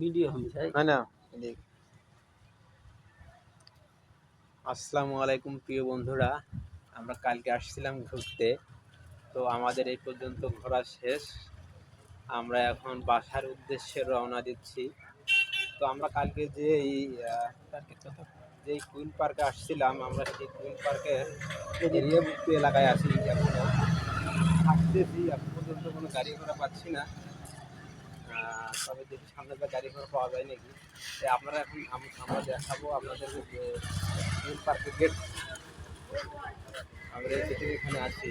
Video আসসালামু আলাইকুম, প্রিয় বন্ধুরা। আমরা কালকে আসছিলাম ঘুরতে। তো আমাদের এই পর্যন্ত ঘোরা শেষ। আমরা এখন বাসার উদ্দেশ্যে রওনা দিচ্ছি। তো আমরা কালকে যে এই যে কুইন পার্কে আসছিলাম, আমরা সেই কুইন পার্কের এলাকায় আসি। আসতেছি, এখন পর্যন্ত কোনো গাড়ি ঘোড়া পাচ্ছি না। তবে দেখি সামনে যা গাড়ি ঘোড়া পাওয়া যায় নাকি তাই আপনারা এখন আম- আমরা দেখাবো আপনাদেরকে যে কুইন পার্কের গেট আমরা এই গেটের এখানে আছি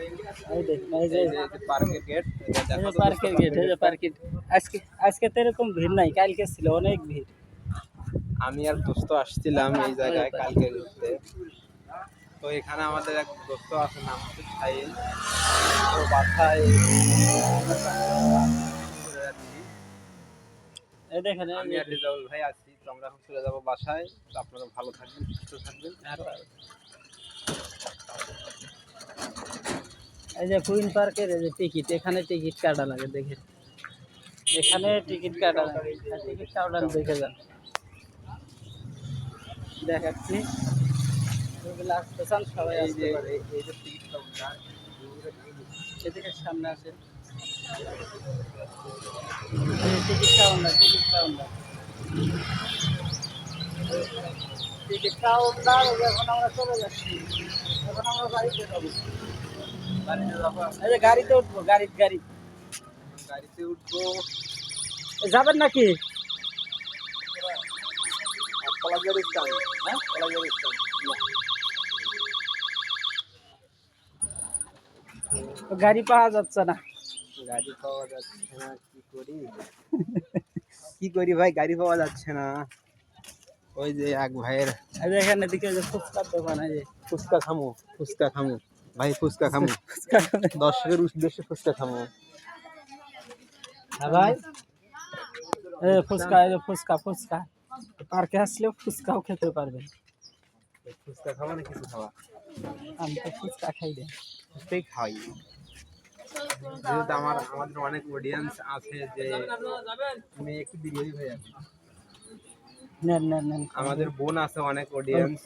এই দেখ এই যে এই যে- এই যে পার্কের গেট এটা এই দেখো যে তো পার্কের দোস্ত গেট এই যে পার্কের আজকে আজকে তো এরকম ভিড় নাই কালকে ছিল অনেক ভিড় আমি আর দোস্ত আসছিলাম এই জায়গায় কালকে ঘুরতে। তো এখানে আমাদের এক দোস্ত আছে নাম হচ্ছে সাইল তো বাসায় এই দেখেন এই আমি আর রেজাউল ভাই আছি তো আমরা এখন চলে যাব বাসায়। তো আপনারা ভালো থাকবেন সুস্থ থাকবেন। এই যে কুইন পার্কের এই যে টিকিট এখানে টিকিট কাটা লাগে দেখেন। এখানে টিকিট কাটা লাগে। টিকিট কাটান দেখে যান। দেখাচ্ছি। যেগুলো আসতে চান সবাই আসতে যে পারে। এই- যে টিকিট কাউন্টার এদিকে সামনে আসেন। Ticket counter ticket counter ticket counter এখন আমরা চলে যাচ্ছি। এখন আমরা বাড়িতে যাব। গাড়িতে যাব এই যে গাড়িতে উঠবো গাড়ি গাড়ি। গাড়িতে উঠবো। যাবেন নাকি? কলাজের স্থান। হ্যাঁ কলাজের স্থান। গাড়ি পাওয়া যাচ্ছে না। গাড়ি পাওয়া যাচ্ছে না কি করি? কি করি ভাই গাড়ি পাওয়া যাচ্ছে না। ওই যে এক ভাইয়ের এখানে দিকে যে ফুচকার দোকান যে। ফুচকা খামো ফুচকা খামো। ভাই ফুচকা খামো। দর্শকের উদ্দেশ্যে ফুচকা খামো। হ্যাঁ ভাই। এই ফুচকা এই ফুচকা ফুচকা। পার্কে আসলে ফুচকাও খেতে পারবেন ফুচকা খাব না কিছু খাওয়া? আমি তো ফুচকা খাই রে ফুচকাই খাই যেহেতু আমার আমাদের অনেক অডিয়েন্স আছে যে তুমি একটু বিরিয়ানি নেন নেন আমাদের বোন আছে অনেক অডিয়েন্স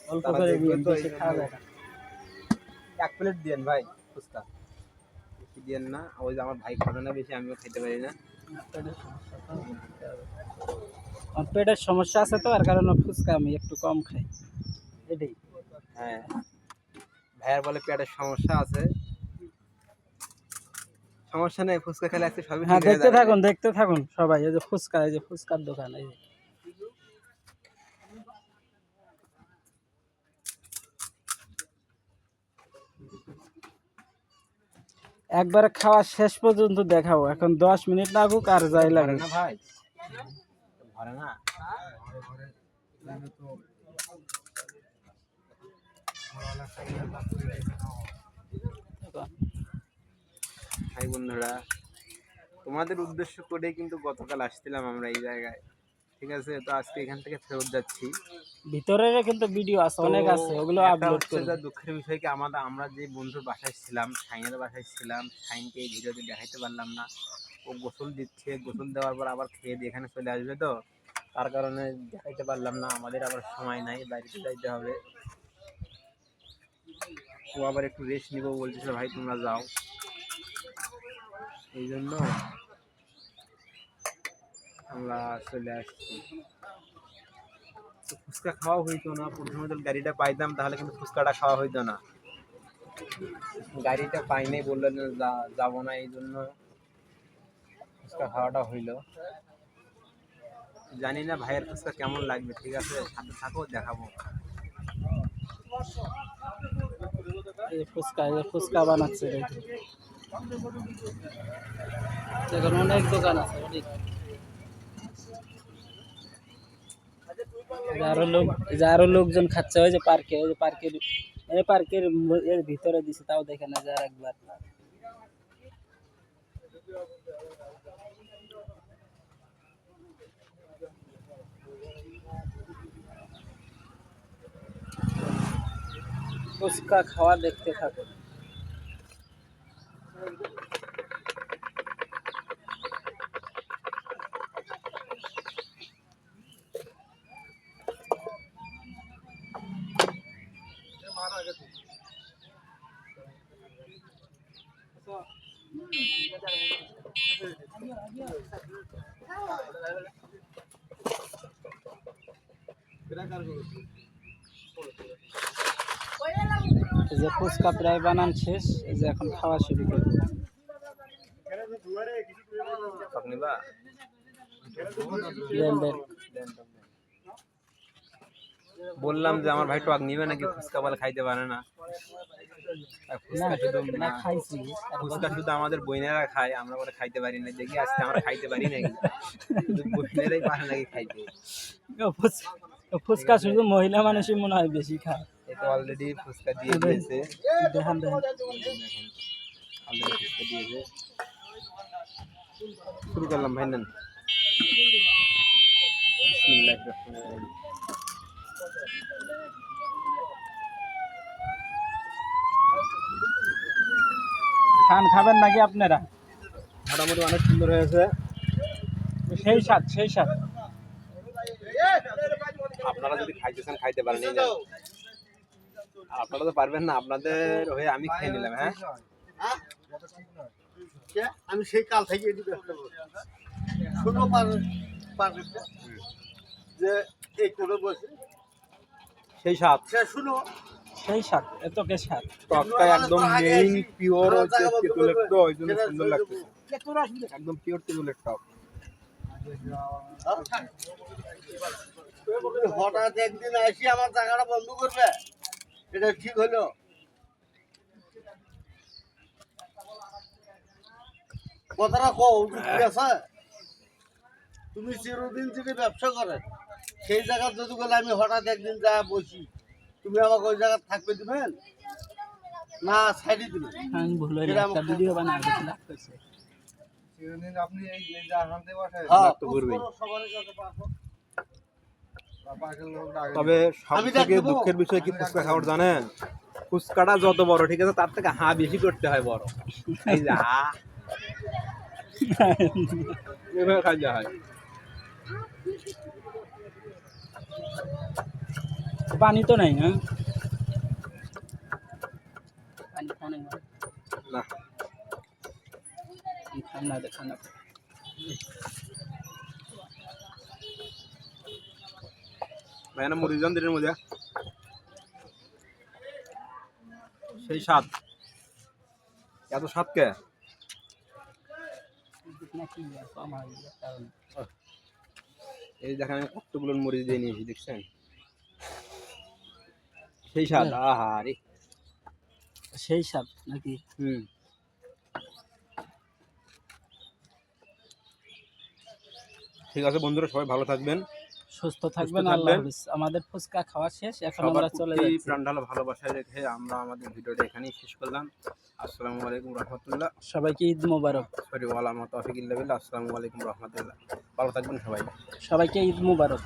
এক প্লেট দিয়েন ভাই ফুচকা। দিয়েন না ওই যে আমার ভাই খাবে না বেশি আমিও খেতে পারি না। পেটের সমস্যা আছে তো আর কারণে ফুচকা আমি একটু কম খাই। এটাই। হ্যাঁ। ভাইয়ার বলে পেটের সমস্যা আছে। সমস্যা নেই ফুচকা খেলে আজকে সবই হ্যাঁ দেখতে থাকুন দেখতে থাকুন সবাই এই যে ফুচকা এই যে ফুচকার দোকান এই যে। একবার খাওয়া শেষ পর্যন্ত দেখাবো এখন দশ মিনিট লাগুক আর যাই ভরে লাগে না ভাই? ভরে না? ভাই বন্ধুরা তোমাদের উদ্দেশ্য করে কিন্তু গতকাল আসছিলাম আমরা এই জায়গায় ঠিক আছে? তো আজকে এখান থেকে ফেরত যাচ্ছি। ভিতরের কিন্তু ভিডিও আছে অনেক আছে ওগুলো আপলোড করে যা দুঃখের বিষয় কি আমাদের আমরা যে বন্ধুর বাসায় ছিলাম সাইনের বাসায় ছিলাম সাইনকে এই ভিডিওতে দেখাইতে পারলাম না। ও গোসল দিচ্ছে গোসল দেওয়ার পর আবার খেয়ে দিয়ে এখানে চলে আসবে তো? তার কারণে দেখাইতে পারলাম না আমাদের আবার সময় নাই বাড়িতে যাইতে হবে। ও আবার একটু রেস্ট নিবো বলতেছে ভাই তোমরা যাও। এই জন্য আমরা চলে আসছি। ফুচকা খাওয়া হইতো না, প্রথমে যদি গাড়িটা পাইতাম, তাহলে কিন্তু ফুচকাটা খাওয়া হইতো না। গাড়িটা পাই নাই বললেন যা- যাব না, এই জন্য ফুচকা খাওয়াটা হইল। জানি না ভাইয়ের ফুচকা কেমন লাগবে, ঠিক আছে? সাথে থাকো, দেখাবো। ফুচকা ফুচকা বানাচ্ছে। দেখুন অনেক দোকান আছে অনেক এই যে আরও লোক এই যে আরও লোকজন খাচ্ছে ওই যে পার্কে ওই যে পার্কের এই পার্কের ম- এর ভিতরে দিছে তাও দেখে না যার একবার ফুচকা খাওয়া দেখতে থাকুন যে ফুচকা প্রায় বানানছিস যে এখন খাওয়া শুরু করব লেনদেন। বললাম যে আমার ভাই টক নিবে নাকি? ফুচকা বলে খাইতে পারে না। ফুচকা শুধু না না খাইছি। ফুচকা শুধু আমাদের বইনেরা খায় আমরা বলে খাইতে পারি না। দেখি আজকে আমরা খাইতে পারি নাকি? বইনেরাই পারে নাকি খাইতে? ফুচকা শুধু মহিলা মানুষই মনে হয় বেশি খায়। এটা অলরেডি ফুচকা দিয়ে দিয়েছে। দেখান। দেখান অলরেডি ফুচকা দিয়েছে। শুরু করলাম ভাই নেন। বিসমিল্লাহির রহমানির রহিম। খান খাবেন নাকি আপনারা? মোটামুটি অনেক সুন্দর হয়েছে। সেই স্বাদ সেই স্বাদ। আপনারা যদি খাইতেছেন খাইতে পারেন এই আপনারা তো পারবেন না আপনাদের হয়ে আমি খেয়ে নিলাম হ্যাঁ? আমি সেই কাল থেকে এটি ব্যস্ত করছি শুনো পার- যে এই করে বসে সেই সাপ শুনো। সেই স্বাদ এত কে স্বাদ? টকটা একদম মেইন পিওর হচ্ছে তেঁতুলের তো ওই জন্য সুন্দর লাগতেছে। একদম পিওর তেঁতুলের টক। তুমি হঠাৎ একদিন আসি আমার জায়গাটা বন্ধ করবে? এটা ঠিক হলো? কথাটা ঠিক আছে? তুমি চিরদিন যদি ব্যবসা করে সেই জায়গা যদি বলে আমি হঠাৎ একদিন যা বসি তুমি আমাকে ওই জায়গা থাকবে দিবেন না সাইডে দিবেন আমি ভুল হয়ে হ্যাঁ। তবে সব থেকে দুঃখের বিষয় কি ফুচকা খাবার জানেন? ফুচকাটা যত বড় ঠিক আছে তার থেকে হা বেশি করতে হয় বড়। এই যে হা। এভাবে হয়। পানি তো নাই না ঠান্ডা ঠান্ডা দে। ভাই না মুড়ি যান দিনের মধ্যে সেই স্বাদ এত স্বাদ কে নাকি কম হয় কারণ এই দেখেন আমি কতগুলো মরিচ দিয়ে নিয়েছি দেখছেন? সেই স্বাদ আহা রে। সেই স্বাদ নাকি? হুম। ঠিক আছে বন্ধুরা সবাই ভালো থাকবেন। সুস্থ থাকবেন। আল্লাহ হাফেজ। আমাদের ফুচকা খাওয়া শেষ এখন আমরা চলে যাচ্ছি। প্রাণঢালা ভালোবাসায় রেখে আমরা আমাদের ভিডিওটা এখানেই শেষ করলাম। আসসালামু আলাইকুম রহমতুল্লাহ। সবাইকে ঈদ মোবারক। সরি ওয়ালামা তৌফিক আসসালামু আলাইকুম রহমতুল্লাহ। ভালো থাকবেন সবাই। সবাইকে ঈদ মোবারক।